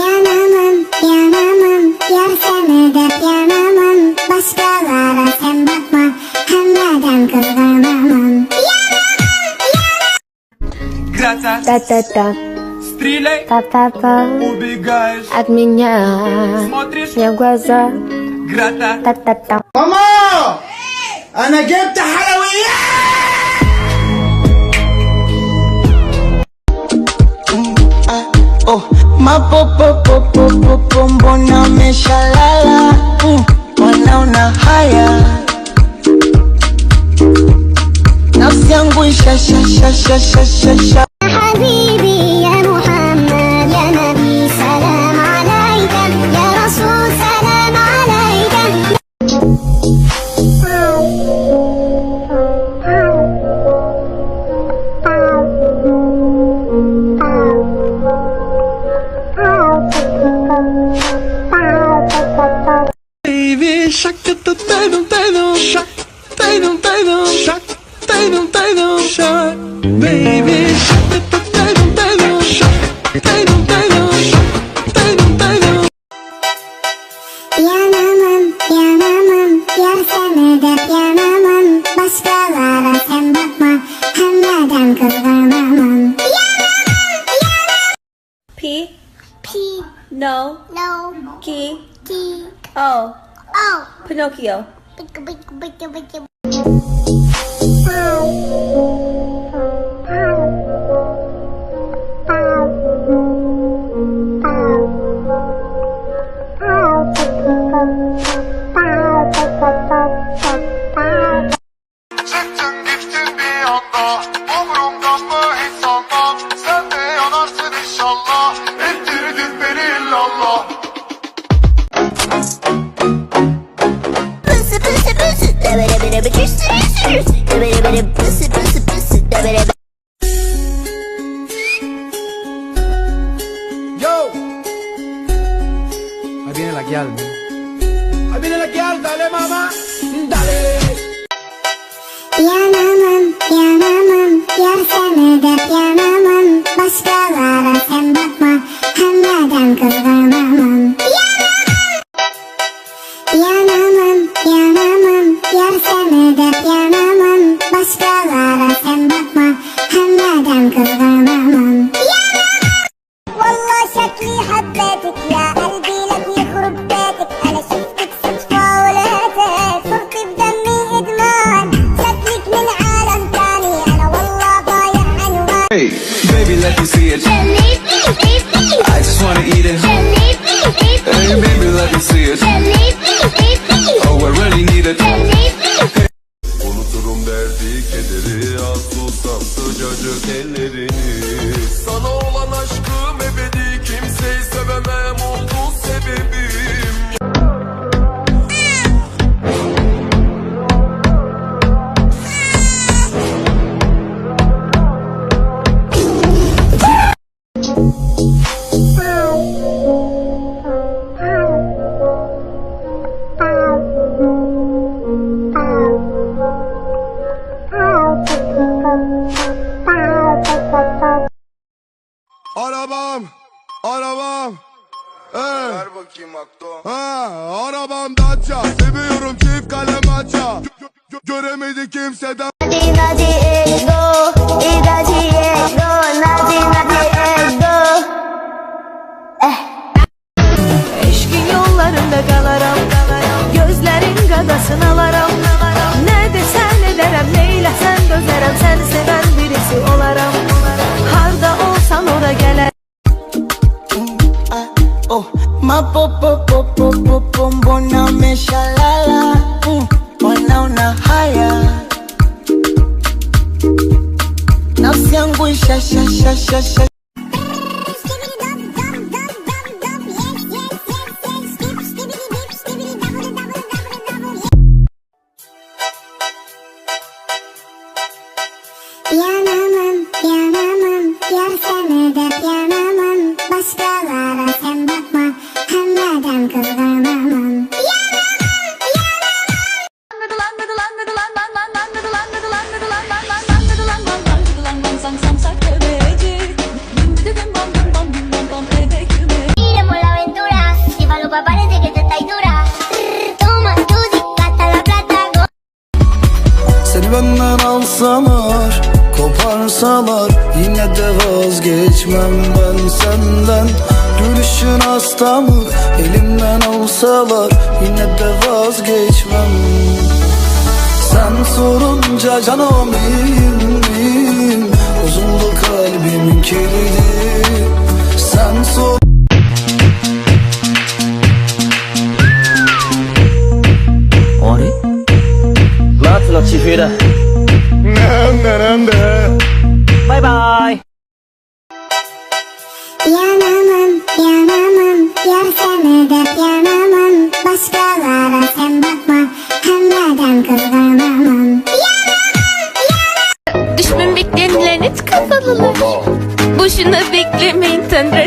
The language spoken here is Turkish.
Yanamam, yanamam, yar seni de yanamam Başkalara sen bakma, hem neden kızlanamam Grata, Ta ta ta, Strile, pa pa pa. Ubiegaешь, От меня смотришь, мне в глаза. Grata, Та та та. ماما انا جبت حلويات mapopopopopopo mbona meshalala? Mm, wanaona haya. Nafsi yangu ishashashashashasha Da da da da da da, shark, da da da da, shark, da da da da, shark, baby, da da da da da da, da da da da, shark, da da da da. Yanamam, yanamam, yar seni de yanamam. Başkalara sen bakma, hem neden kızlanamam P P, no no, key T, O Oh. Pinocchio. Pinocchio. Yo. Ahí viene la guial Ahí viene la guial, dale mamá. Dale. Yanamam, yanamam, yar seni de yanamam Başkalara sen bakma, hem neden kızlanamam Yanamam, yanamam, yar seni de yanamam Arabam, arabam. Hey. Ver bakayım akto. Ha, arabam Dacia. Seviyorum çift kalem aça. Gö- gö- göremedi kimseden. Nadi nadi ego, idadi sevən birisi olaram Harda olsan ora gələr Oh, mapopopopopopo mbona umeshalala mm, wanaona haya nafsi yangu ishashashashasha Yanamam, sebep yanamam Başkalara sen bakma. Hem neden kızgınamam Parece que te estáis dura Toma tu dikkatla plata Seni benden alsalar Koparsalar yine de vazgeçmem ben senden. Gülüşün hasta mı elimden alsalar Yine de vazgeçmem. Sen sorunca canım iyiyim, iyiyim. Bozuldu kalbimin kilidi. Sen sor Yanamam, yanamam, yar de yanamam. Başkalara sen bakma, hem neden kızganamam Düşman bekleyen lanet kafalılar. Boşuna beklemeyin tanrı